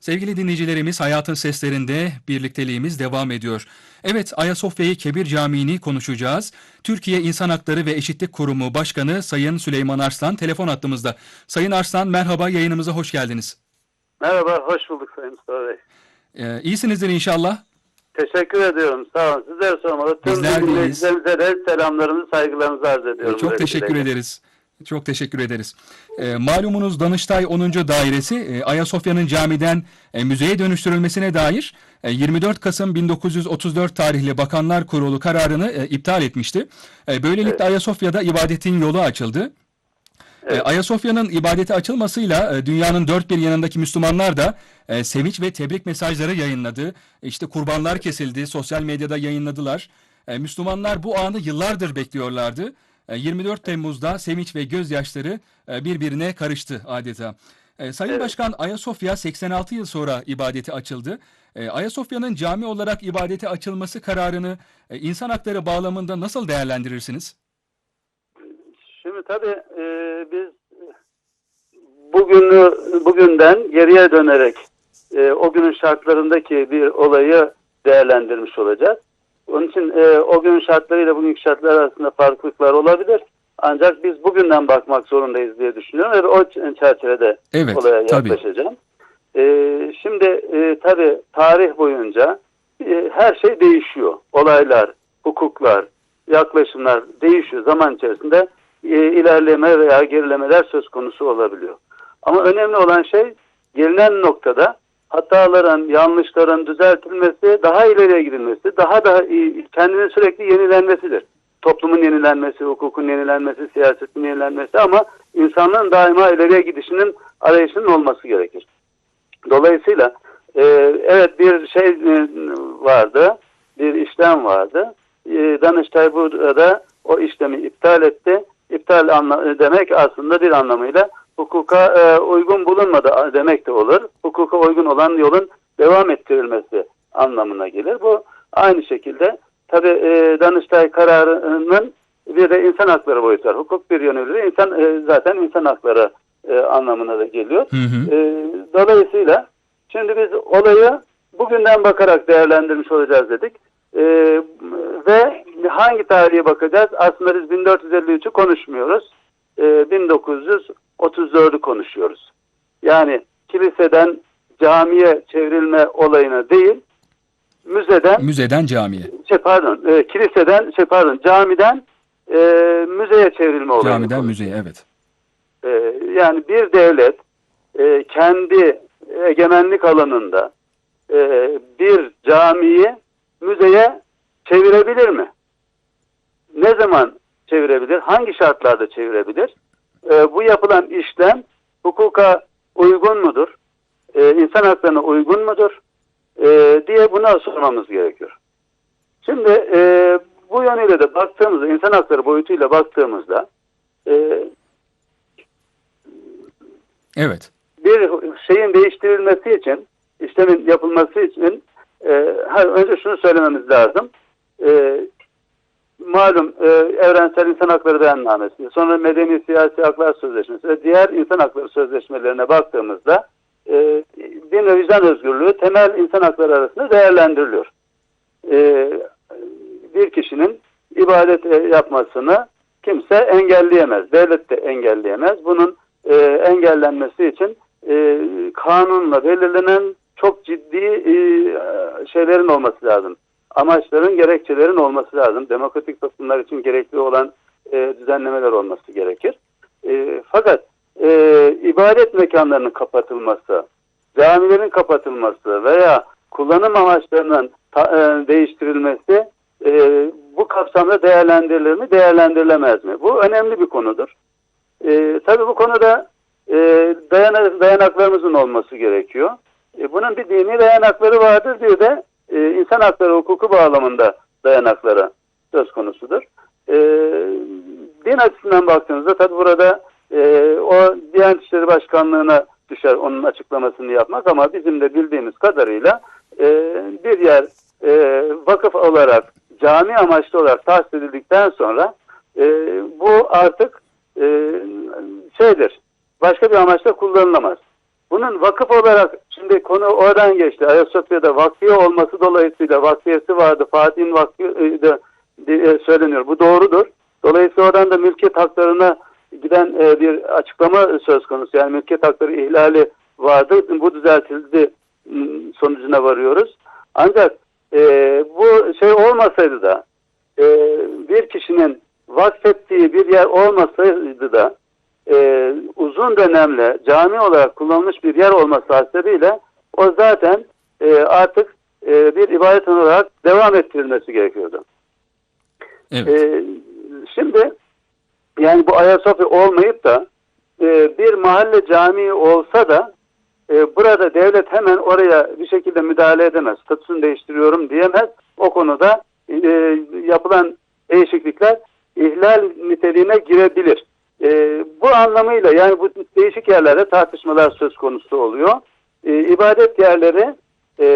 Sevgili dinleyicilerimiz Hayatın Seslerinde birlikteliğimiz devam ediyor. Evet Ayasofya'yı Kebir Camii'ni konuşacağız. Türkiye İnsan Hakları ve Eşitlik Kurumu Başkanı Sayın Süleyman Arslan telefon attığımızda. Sayın Arslan merhaba yayınımıza hoş geldiniz. Merhaba, hoş bulduk Sayın Mustafa Bey. Ee, iyisinizdir inşallah. Teşekkür ediyorum, sağ olun. Sizlere sormalı. Tüm dinleyicilerimize de selamlarımı, saygılarımızı arz ediyorum. Çok bu teşekkür ederiz. Çok teşekkür ederiz. Ee, malumunuz Danıştay 10. Dairesi e, Ayasofya'nın camiden e, müzeye dönüştürülmesine dair e, 24 Kasım 1934 tarihli Bakanlar Kurulu kararını e, iptal etmişti. E, böylelikle Ayasofya'da ibadetin yolu açıldı. E, Evet. Ayasofya'nın ibadete açılmasıyla e, dünyanın dört bir yanındaki Müslümanlar da e, sevinç ve tebrik mesajları yayınladı. İşte kurbanlar kesildi, sosyal medyada yayınladılar. E, Müslümanlar bu anı yıllardır bekliyorlardı. E, 24 Temmuz'da sevinç ve gözyaşları e, birbirine karıştı adeta. E, Sayın Evet. Başkan Ayasofya 86 yıl sonra ibadete açıldı. E, Ayasofya'nın cami olarak ibadete açılması kararını e, insan hakları bağlamında nasıl değerlendirirsiniz? Şimdi tabii e, biz bugünü bugünden geriye dönerek e, o günün şartlarındaki bir olayı değerlendirmiş olacağız. Onun için e, o günün şartlarıyla bugünkü şartlar arasında farklılıklar olabilir. Ancak biz bugünden bakmak zorundayız diye düşünüyorum ve o çerçevede Evet, olaya tabii. yaklaşacağım. E, şimdi e, tabii tarih boyunca e, her şey değişiyor. Olaylar, hukuklar, yaklaşımlar değişiyor. Zaman içerisinde e, ilerleme veya gerilemeler söz konusu olabiliyor. Ama önemli olan şey gelinen noktada hataların, yanlışların düzeltilmesi, daha ileriye gidilmesi, daha da kendinin sürekli yenilenmesidir. Toplumun yenilenmesi, hukukun yenilenmesi, siyasetin yenilenmesi ama insanlığın daima ileriye gidişinin arayışının olması gerekir. Dolayısıyla e, evet bir şey e, vardı, bir işlem vardı. E, Danıştay burada o işlemi iptal etti. İptal demek aslında bir anlamıyla hukuka e, uygun bulunmadı demek de olur. Hukuka uygun olan yolun devam ettirilmesi anlamına gelir. Bu aynı şekilde tabi Danıştay kararının bir de insan hakları boyutu var. Hukuk bir yönüyle insan e, zaten insan hakları e, anlamına da geliyor. Hı hı. E, dolayısıyla şimdi biz olayı bugünden bakarak değerlendirmiş olacağız dedik. E, ve hangi tarihe bakacağız? Aslında biz 1453'ü konuşmuyoruz. E, 1934'ü konuşuyoruz. Yani kiliseden camiye çevrilme olayını değil, müzeden Müzeden camiye. şey pardon, e, kiliseden şey pardon, camiden e, müzeye çevrilme olayını Camiden müzeye evet. Ee, yani bir devlet e, kendi egemenlik alanında e, bir camiyi müzeye çevirebilir mi? Ne zaman çevirebilir? Hangi şartlarda çevirebilir? Bu yapılan işlem hukuka uygun mudur? E, insan haklarına uygun mudur? E, diye buna sormamız gerekiyor. Şimdi e, bu yönüyle de baktığımızda, insan hakları boyutuyla baktığımızda e, Evet. bir şeyin değiştirilmesi için, işlemin yapılması için e, önce şunu söylememiz lazım. E, malum e, Evrensel İnsan Hakları Beyannamesi, sonra Medeni Siyasi Haklar Sözleşmesi ve diğer insan hakları sözleşmelerine baktığımızda e, din ve vicdan özgürlüğü temel insan hakları arasında değerlendiriliyor. E, bir kişinin ibadet e, yapmasını kimse engelleyemez. Devlet de engelleyemez. Bunun e, engellenmesi için e, kanunla belirlenen çok ciddi e, şeylerin olması lazım. Amaçların, gerekçelerin olması lazım. Demokratik toplumlar için gerekli olan e, düzenlemeler olması gerekir. E, fakat e, ibadet mekanlarının kapatılması, camilerin kapatılması veya kullanım amaçlarının ta- e, değiştirilmesi e, bu kapsamda değerlendirilir mi, değerlendirilemez mi? Bu önemli bir konudur. E, tabii bu konuda e, dayan- dayanaklarımızın olması gerekiyor. E, bunun bir dini dayanakları vardır diye de e, insan hakları hukuku bağlamında dayanakları söz konusudur. E, din açısından baktığınızda tabii burada e, o Diyanet İşleri Başkanlığı'na düşer onun açıklamasını yapmak ama bizim de bildiğimiz kadarıyla e, bir yer e, vakıf olarak cami amaçlı olarak tahsis edildikten sonra e, bu artık e, şeydir başka bir amaçla kullanılamaz. Bunun vakıf olarak şimdi konu oradan geçti. Ayasofya'da vakfiye olması dolayısıyla vakfiyesi vardı. Fatih'in vakfı da diye söyleniyor. Bu doğrudur. Dolayısıyla oradan da mülkiyet haklarına giden e, bir açıklama söz konusu. Yani mülkiyet hakları ihlali vardı. Bu düzeltildi sonucuna varıyoruz. Ancak e, bu şey olmasaydı da e, bir kişinin vakfettiği bir yer olmasaydı da e, uzun dönemle cami olarak kullanılmış bir yer olması hasebiyle o zaten e, artık e, bir ibadet olarak devam ettirilmesi gerekiyordu. Evet. E, şimdi yani bu Ayasofya olmayıp da e, bir mahalle camii olsa da e, burada devlet hemen oraya bir şekilde müdahale edemez. Statüsünü değiştiriyorum diyemez. O konuda e, yapılan değişiklikler ihlal niteliğine girebilir. E, bu anlamıyla yani bu değişik yerlerde tartışmalar söz konusu oluyor. E, ibadet yerleri e,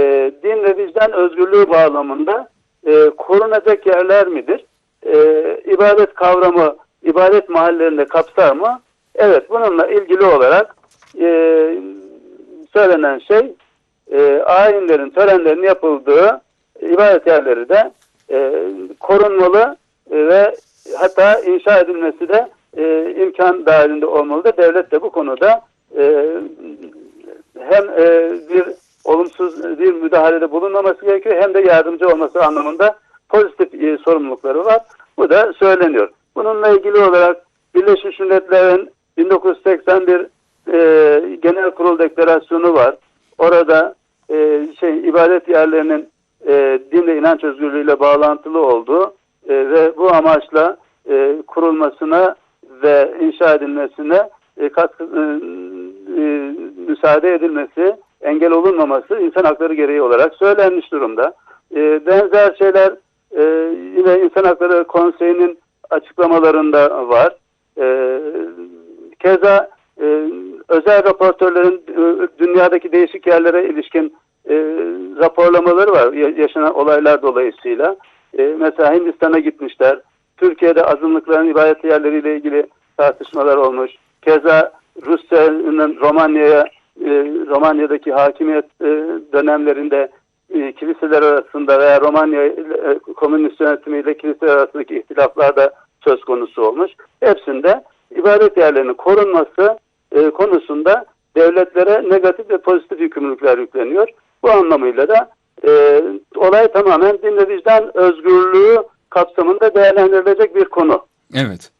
din ve vicdan özgürlüğü bağlamında e, korunacak yerler midir? E, ibadet kavramı ibadet mahallelerinde kapsar mı? Evet bununla ilgili olarak e, söylenen şey e, ayinlerin, törenlerin yapıldığı ibadet yerleri de e, korunmalı e, ve hatta inşa edilmesi de e, imkan dahilinde olmalı devlet de bu konuda e, hem e, bir olumsuz bir müdahalede bulunmaması gerekiyor hem de yardımcı olması anlamında pozitif e, sorumlulukları var. Bu da söyleniyor. Bununla ilgili olarak Birleşmiş Milletler'in 1981 e, Genel Kurul Deklarasyonu var. Orada e, şey ibadet yerlerinin e, din ve inanç özgürlüğüyle bağlantılı olduğu e, ve bu amaçla e, kurulmasına ve inşa edilmesine e, katkı, e, e, müsaade edilmesi, engel olunmaması insan hakları gereği olarak söylenmiş durumda. E, benzer şeyler e, yine İnsan Hakları Konseyi'nin açıklamalarında var. E, keza e, özel raportörlerin e, dünyadaki değişik yerlere ilişkin e, raporlamaları var ya- yaşanan olaylar dolayısıyla. E, mesela Hindistan'a gitmişler. Türkiye'de azınlıkların ibadet yerleriyle ilgili tartışmalar olmuş. Keza Rusya'nın Romanya'ya e, Romanya'daki hakimiyet e, dönemlerinde e, kiliseler arasında veya Romanya komünist yönetimiyle kiliseler arasındaki ihtilaflar da söz konusu olmuş. Hepsinde ibadet yerlerinin korunması konusunda devletlere negatif ve pozitif yükümlülükler yükleniyor. Bu anlamıyla da e, olay tamamen din ve vicdan özgürlüğü kapsamında değerlendirilecek bir konu. Evet.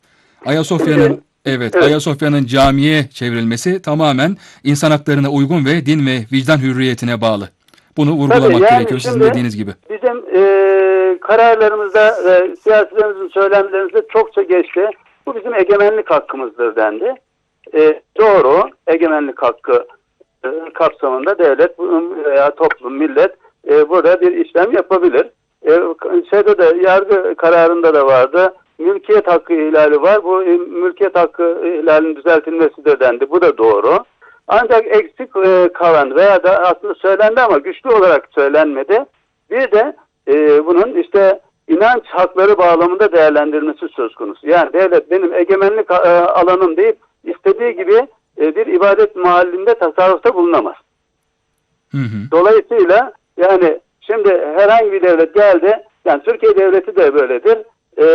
Ayasofya'nın evet, Evet. Ayasofya'nın camiye çevrilmesi tamamen insan haklarına uygun ve din ve vicdan hürriyetine bağlı. Bunu vurgulamak Tabii, yani gerekiyor sizin dediğiniz gibi. Bizim e, kararlarımızda ve siyasilerimizin söylemlerimizde çokça geçti. Bu bizim egemenlik hakkımızdır dendi. E, doğru, egemenlik hakkı e, kapsamında devlet veya toplum, millet e, burada bir işlem yapabilir. E, şeyde de yargı kararında da vardı. Mülkiyet hakkı ihlali var. Bu e, mülkiyet hakkı ihlalinin düzeltilmesi de dendi. Bu da doğru. Ancak eksik e, kalan veya da aslında söylendi ama güçlü olarak söylenmedi. Bir de e, bunun işte inanç hakları bağlamında değerlendirilmesi söz konusu. Yani devlet benim egemenlik e, alanım deyip istediği gibi e, bir ibadet mahallinde tasarrufta bulunamaz. Hı hı. Dolayısıyla yani şimdi herhangi bir devlet geldi, yani Türkiye devleti de böyledir, e,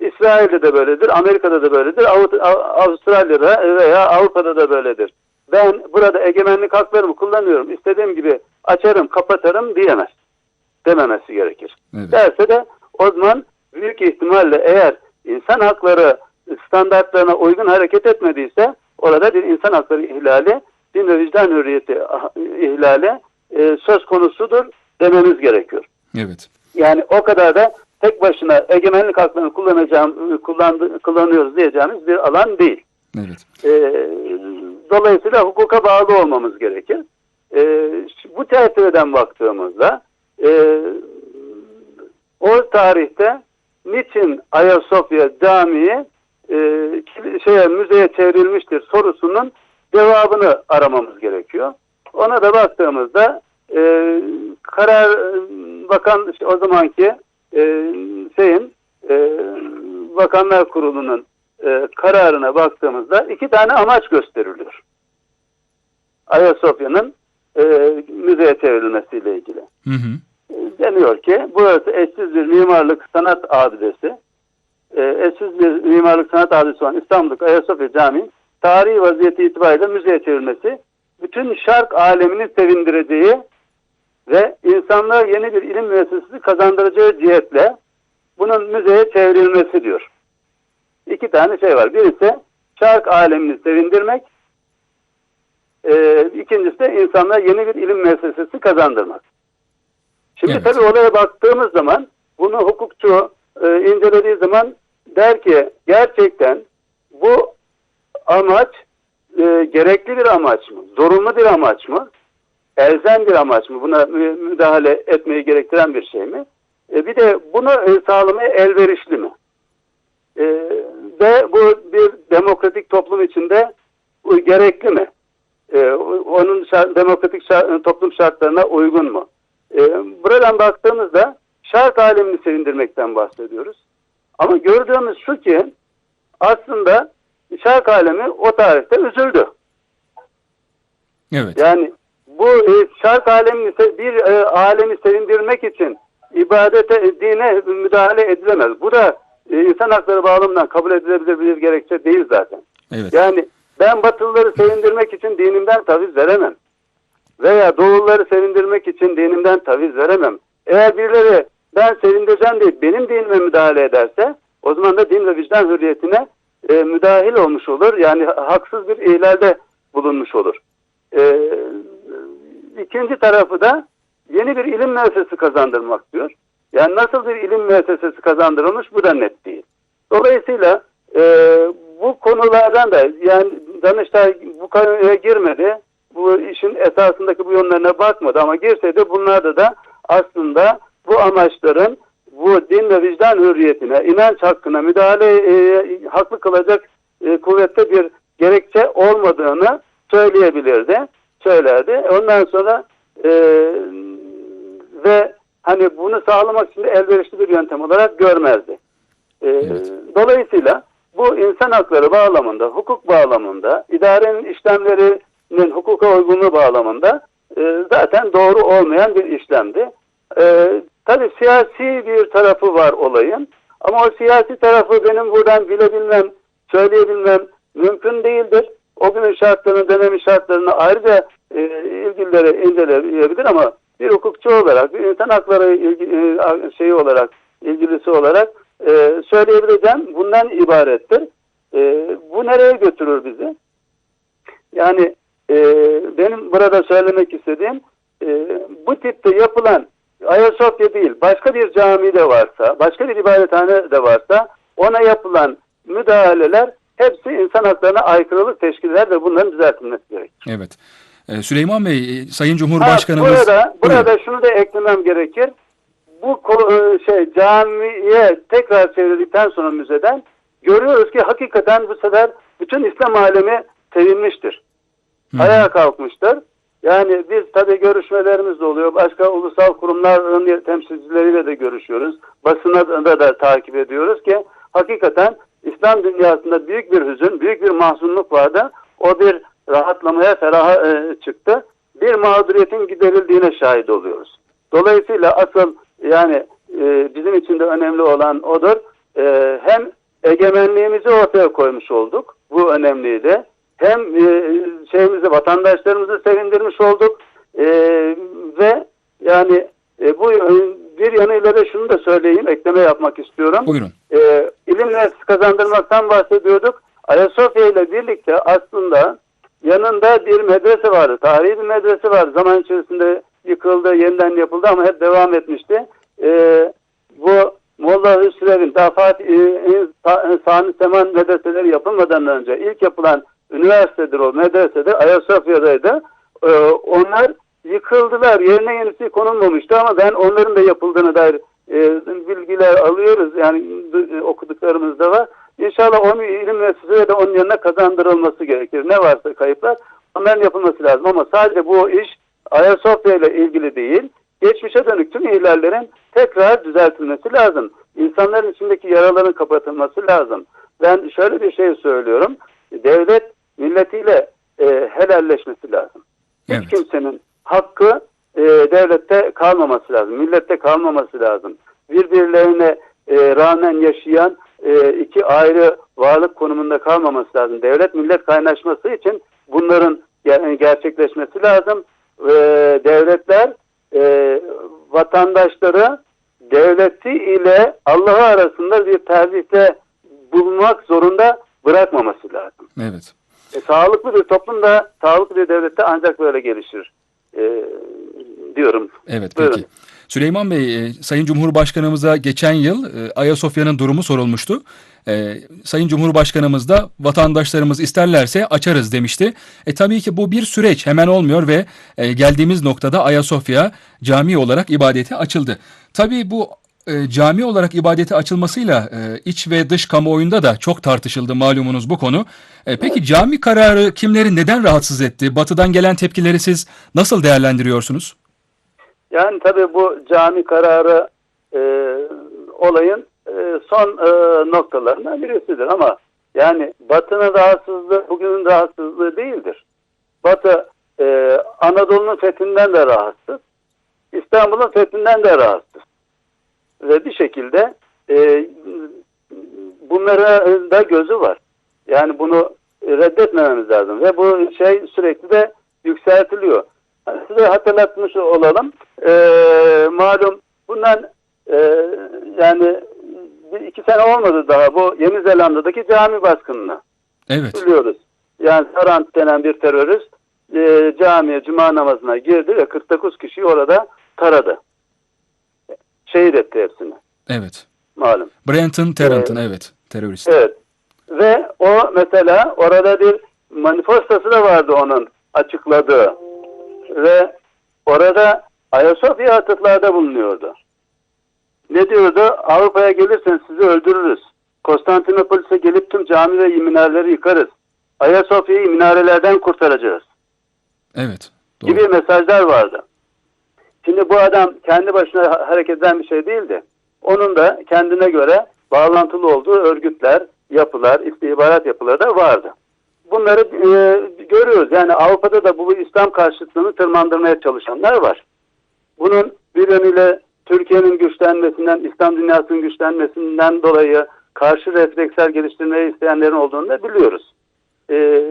İsrail'de de böyledir, Amerika'da da böyledir, Av- Av- Avustralya'da veya Avrupa'da da böyledir. Ben burada egemenlik haklarımı kullanıyorum, istediğim gibi açarım, kapatırım diyemez. Dememesi gerekir. Evet. Derse de o zaman büyük ihtimalle eğer insan hakları standartlarına uygun hareket etmediyse orada bir insan hakları ihlali, din ve vicdan hürriyeti ah, ihlali e, söz konusudur dememiz gerekiyor. Evet. Yani o kadar da tek başına egemenlik haklarını kullanacağım, kullandı, kullanıyoruz diyeceğimiz bir alan değil. Evet. E, dolayısıyla hukuka bağlı olmamız gerekir. E, bu çerçeveden baktığımızda e, o tarihte niçin Ayasofya Camii e, şeye, müzeye çevrilmiştir sorusunun cevabını aramamız gerekiyor. Ona da baktığımızda e, karar bakan o zamanki e, şeyin e, Bakanlar Kurulu'nun e, kararına baktığımızda iki tane amaç gösteriliyor. Ayasofya'nın e, müzeye çevrilmesiyle ilgili. Hı hı. E, Deniyor ki burası eşsiz bir mimarlık sanat abidesi. E, eşsiz bir mimarlık sanat abidesi olan İstanbul'daki Ayasofya Camii tarihi vaziyeti itibariyle müzeye çevrilmesi bütün şark alemini sevindireceği ve insanlığa yeni bir ilim müessesesi kazandıracağı cihetle bunun müzeye çevrilmesi diyor. İki tane şey var. Birisi şark alemini sevindirmek, e, ikincisi de insanlara yeni bir ilim müessesesi kazandırmak. Şimdi Evet. tabii olaya baktığımız zaman bunu hukukçu e, incelediği zaman der ki gerçekten bu amaç e, gerekli bir amaç mı? Zorunlu bir amaç mı? Elzem bir amaç mı? Buna mü- müdahale etmeyi gerektiren bir şey mi? E, bir de bunu e, sağlamaya elverişli mi? E, ve bu bir demokratik toplum içinde gerekli mi? E, onun şart- demokratik şart- toplum şartlarına uygun mu? E, buradan baktığımızda şark alemini sevindirmekten bahsediyoruz. Ama gördüğümüz şu ki aslında şark alemi o tarihte üzüldü. Evet. Yani bu e, şark alemini bir e, alemi sevindirmek için ibadete, dine müdahale edilemez. Bu da e, insan hakları bağlamından kabul edilebilir bir gerekçe değil zaten. Evet. Yani ben Batılıları sevindirmek için dinimden taviz veremem. Veya Doğulları sevindirmek için dinimden taviz veremem. Eğer birileri ben sevindireceğim diye benim dinime müdahale ederse o zaman da din ve vicdan hürriyetine e, müdahil olmuş olur. Yani haksız bir ihlalde bulunmuş olur. E, ikinci tarafı da yeni bir ilim müessesesi kazandırmak diyor. Yani nasıl bir ilim müessesesi kazandırılmış bu da net değil. Dolayısıyla e, bu konulardan da yani Danıştay bu konuya girmedi. Bu işin esasındaki bu yönlerine bakmadı ama girseydi bunlarda da aslında bu amaçların bu din ve vicdan hürriyetine, inanç hakkına müdahale e, haklı kılacak e, kuvvette bir gerekçe olmadığını söyleyebilirdi, söylerdi. Ondan sonra e, ve hani bunu sağlamak için de elverişli bir yöntem olarak görmezdi. E, Evet. Dolayısıyla bu insan hakları bağlamında, hukuk bağlamında, idarenin işlemlerinin hukuka uygunluğu bağlamında e, zaten doğru olmayan bir işlemdi. E, tabii siyasi bir tarafı var olayın. Ama o siyasi tarafı benim buradan bilebilmem, söyleyebilmem mümkün değildir. O günün şartlarını, dönemin şartlarını ayrıca e, ilgilileri inceleyebilir ama bir hukukçu olarak, bir insan hakları ilgi, e, şeyi olarak, ilgilisi olarak e, söyleyebileceğim bundan ibarettir. E, bu nereye götürür bizi? Yani e, benim burada söylemek istediğim e, bu tipte yapılan Ayasofya değil başka bir cami de varsa, başka bir ibadethane de varsa ona yapılan müdahaleler hepsi insan haklarına aykırılık teşkil eder ve bunların düzeltilmesi gerekir. Evet. Ee, Süleyman Bey, e, Sayın Ha, Cumhurbaşkanımız... burada, burada Buyurun. şunu da eklemem gerekir. Bu e, şey camiye tekrar çevrildikten sonra müzeden görüyoruz ki hakikaten bu sefer bütün İslam alemi sevinmiştir. Hı. Ayağa kalkmıştır. Yani biz tabii görüşmelerimiz de oluyor. Başka ulusal kurumların temsilcileriyle de görüşüyoruz. Basına da, da takip ediyoruz ki hakikaten İslam dünyasında büyük bir hüzün, büyük bir mahzunluk vardı. O bir rahatlamaya feraha e, çıktı. Bir mağduriyetin giderildiğine şahit oluyoruz. Dolayısıyla asıl yani e, bizim için de önemli olan odur. E, hem egemenliğimizi ortaya koymuş olduk. Bu önemliydi. Hem e, şeyimizi, vatandaşlarımızı sevindirmiş olduk. Ve yani e, bu bir yanıyla da şunu da söyleyeyim, ekleme yapmak istiyorum. Buyurun. E, ilim nefsi kazandırmaktan bahsediyorduk. Ayasofya ile birlikte aslında yanında bir medrese vardı. Tarihi bir medrese vardı. Zaman içerisinde yıkıldı, yeniden yapıldı ama hep devam etmişti. E, bu Molla Hüsrev'in daha Fatih e, Sa- Sami Seman medreseleri yapılmadan önce ilk yapılan üniversitedir o medresedir. Ayasofya'daydı. E, onlar yıkıldılar. Yerine yenisi konulmamıştı ama ben onların da yapıldığını dair e, bilgiler alıyoruz. Yani e, okuduklarımızda var. İnşallah onun ilim müessesesi de onun yanına kazandırılması gerekir. Ne varsa kayıplar onların yapılması lazım ama sadece bu iş Ayasofya ile ilgili değil. Geçmişe dönük tüm ihlallerin tekrar düzeltilmesi lazım. İnsanların içindeki yaraların kapatılması lazım. Ben şöyle bir şey söylüyorum. Devlet milletiyle e, helalleşmesi lazım. Hiç Evet. kimsenin hakkı e, devlette kalmaması lazım, millette kalmaması lazım. Birbirlerine e, rağmen yaşayan e, iki ayrı varlık konumunda kalmaması lazım. Devlet millet kaynaşması için bunların ger- gerçekleşmesi lazım. E, devletler e, vatandaşları devleti ile Allah'ı arasında bir tercihte bulunmak zorunda bırakmaması lazım. Evet. E, sağlıklı bir toplumda, sağlıklı bir devlette ancak böyle gelişir e, diyorum. Evet Buyurun. peki. Süleyman Bey, e, Sayın Cumhurbaşkanımıza geçen yıl e, Ayasofya'nın durumu sorulmuştu. E, Sayın Cumhurbaşkanımız da vatandaşlarımız isterlerse açarız demişti. E tabii ki bu bir süreç hemen olmuyor ve geldiğimiz noktada Ayasofya cami olarak ibadete açıldı. Tabii bu e, cami olarak ibadete açılmasıyla e, iç ve dış kamuoyunda da çok tartışıldı malumunuz bu konu. E, peki cami kararı kimleri neden rahatsız etti? Batı'dan gelen tepkileri siz nasıl değerlendiriyorsunuz? Yani tabii bu cami kararı e, olayın e, son e, noktalarından birisidir ama yani Batı'nın rahatsızlığı bugünün rahatsızlığı değildir. Batı e, Anadolu'nun fethinden de rahatsız, İstanbul'un fethinden de rahatsız. Ve bir şekilde e, bunlara da gözü var. Yani bunu reddetmememiz lazım ve bu şey sürekli de yükseltiliyor. Size hatırlatmış olalım. Ee, malum bundan e, yani bir iki sene olmadı daha bu Yeni Zelanda'daki cami baskınına Evet. biliyoruz. Yani Tarant denen bir terörist e, camiye cuma namazına girdi ve 49 kişiyi orada taradı. Şehit etti hepsini Evet. malum. Brenton Tarrant'ın evet terörist. Evet. Ve o mesela orada bir manifestosu da vardı onun açıkladığı. Ve orada Ayasofya atıflarda bulunuyordu. Ne diyordu? Avrupa'ya gelirsen sizi öldürürüz. Konstantinopolis'e gelip tüm cami ve minareleri yıkarız. Ayasofya'yı minarelerden kurtaracağız Evet. Doğru. gibi mesajlar vardı. Şimdi bu adam kendi başına ha- hareket eden bir şey değildi. Onun da kendine göre bağlantılı olduğu örgütler, yapılar, istihbarat yapıları da vardı. Bunları e, görüyoruz. Yani Avrupa'da da bu İslam karşıtlığını tırmandırmaya çalışanlar var. Bunun bir yönüyle Türkiye'nin güçlenmesinden, İslam dünyasının güçlenmesinden dolayı karşı refleksler geliştirmeyi isteyenlerin olduğunu da biliyoruz. E,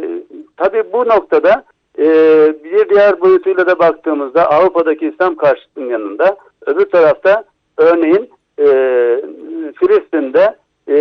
tabii bu noktada e, bir diğer boyutuyla da baktığımızda Avrupa'daki İslam karşıtlığının yanında öbür tarafta örneğin e, Filistin'de e,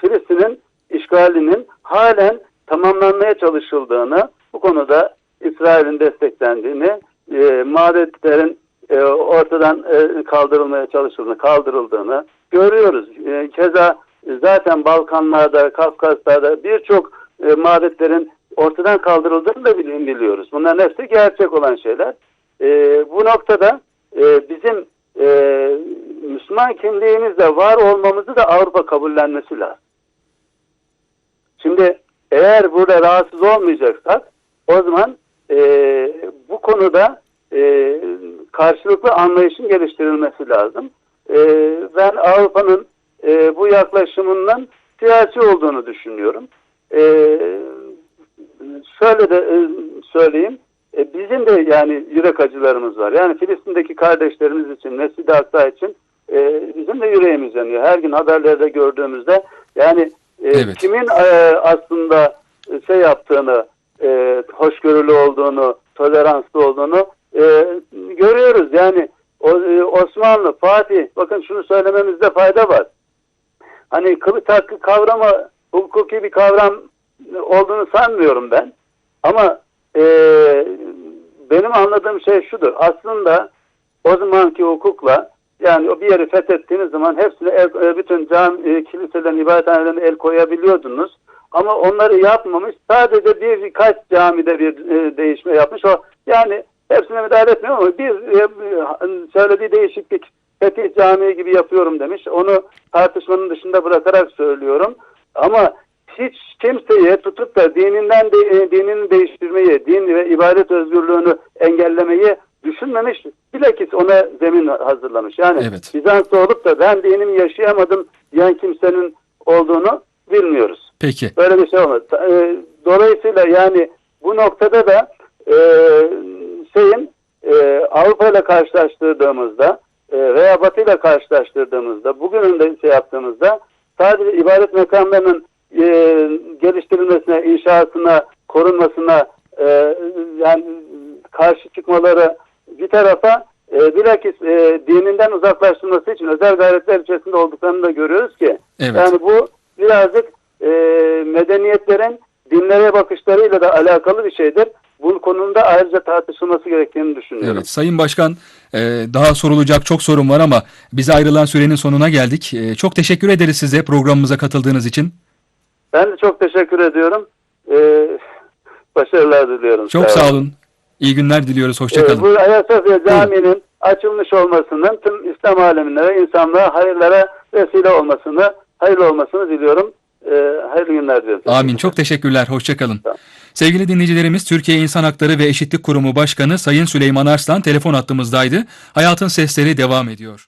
Filistin'in işgalinin halen tamamlanmaya çalışıldığını bu konuda İsrail'in desteklendiğini e, mabetlerin e, ortadan e, kaldırılmaya çalışıldığını, kaldırıldığını görüyoruz. E, keza zaten Balkanlarda, Kafkaslar'da birçok e, mabetlerin ortadan kaldırıldığını da bili- biliyoruz. Bunların hepsi gerçek olan şeyler. E, bu noktada e, bizim e, Müslüman kimliğimizle var olmamızı da Avrupa kabullenmesi lazım. Şimdi eğer burada rahatsız olmayacaksak o zaman e, bu konuda e, karşılıklı anlayışın geliştirilmesi lazım. E, ben Avrupa'nın e, bu yaklaşımından siyasi olduğunu düşünüyorum. E, şöyle de e, söyleyeyim. E, bizim de yani yürek acılarımız var. Yani Filistin'deki kardeşlerimiz için, Mescid-i Aksa için e, bizim de yüreğimiz yanıyor. Her gün haberlerde gördüğümüzde yani e, Evet. kimin e, aslında şey yaptığını, e, hoşgörülü olduğunu, toleranslı olduğunu e, görüyoruz. Yani o, e, Osmanlı, Fatih, bakın şunu söylememizde fayda var. Hani kılıç hakkı kavramı hukuki bir kavram olduğunu sanmıyorum ben. Ama e, benim anladığım şey şudur. Aslında o zamanki hukukla yani o bir yeri fethettiğiniz zaman hepsine el, e, bütün cami, e, kiliselerin, ibadethanelerine el koyabiliyordunuz. Ama onları yapmamış. Sadece bir birkaç camide bir e, değişme yapmış. O yani hepsine müdahale etmiyor ama bir e, şöyle bir değişiklik Fetih Camii gibi yapıyorum demiş. Onu tartışmanın dışında bırakarak söylüyorum. Ama hiç kimseye tutup da dininden de, e, dinini değiştirmeyi, din ve ibadet özgürlüğünü engellemeyi düşünmemiş. Bilakis ona zemin hazırlamış. Yani Evet. Bizans'ta olup da ben dinimi yaşayamadım diyen kimsenin olduğunu bilmiyoruz. Peki. Böyle bir şey olmaz. E, dolayısıyla yani bu noktada da e, şeyin e, Avrupa ile karşılaştırdığımızda e, veya Batı ile karşılaştırdığımızda bugünün de şey yaptığımızda sadece ibadet mekanlarının e, geliştirilmesine, inşasına, korunmasına e, yani karşı çıkmaları bir tarafa e, bilakis e, dininden uzaklaştırması için özel gayretler içerisinde olduklarını da görüyoruz ki Evet. yani bu birazcık e, medeniyetlerin dinlere bakışlarıyla da alakalı bir şeydir. Bu konuda ayrıca tartışılması gerektiğini düşünüyorum. Evet Sayın Başkan e, daha sorulacak çok sorun var ama bize ayrılan sürenin sonuna geldik. E, çok teşekkür ederiz size programımıza katıldığınız için. Ben de çok teşekkür ediyorum. E, başarılar diliyorum. Çok sağ olun. İyi günler diliyoruz. Hoşçakalın. bu Ayasofya Camii'nin açılmış olmasının tüm İslam alemine ve insanlığa hayırlara vesile olmasını, hayırlı olmasını diliyorum. E, hayırlı günler diliyorum. Amin. Çok teşekkürler. Hoşçakalın. Tamam. Sevgili dinleyicilerimiz Türkiye İnsan Hakları ve Eşitlik Kurumu Başkanı Sayın Süleyman Arslan telefon hattımızdaydı. Hayatın sesleri devam ediyor.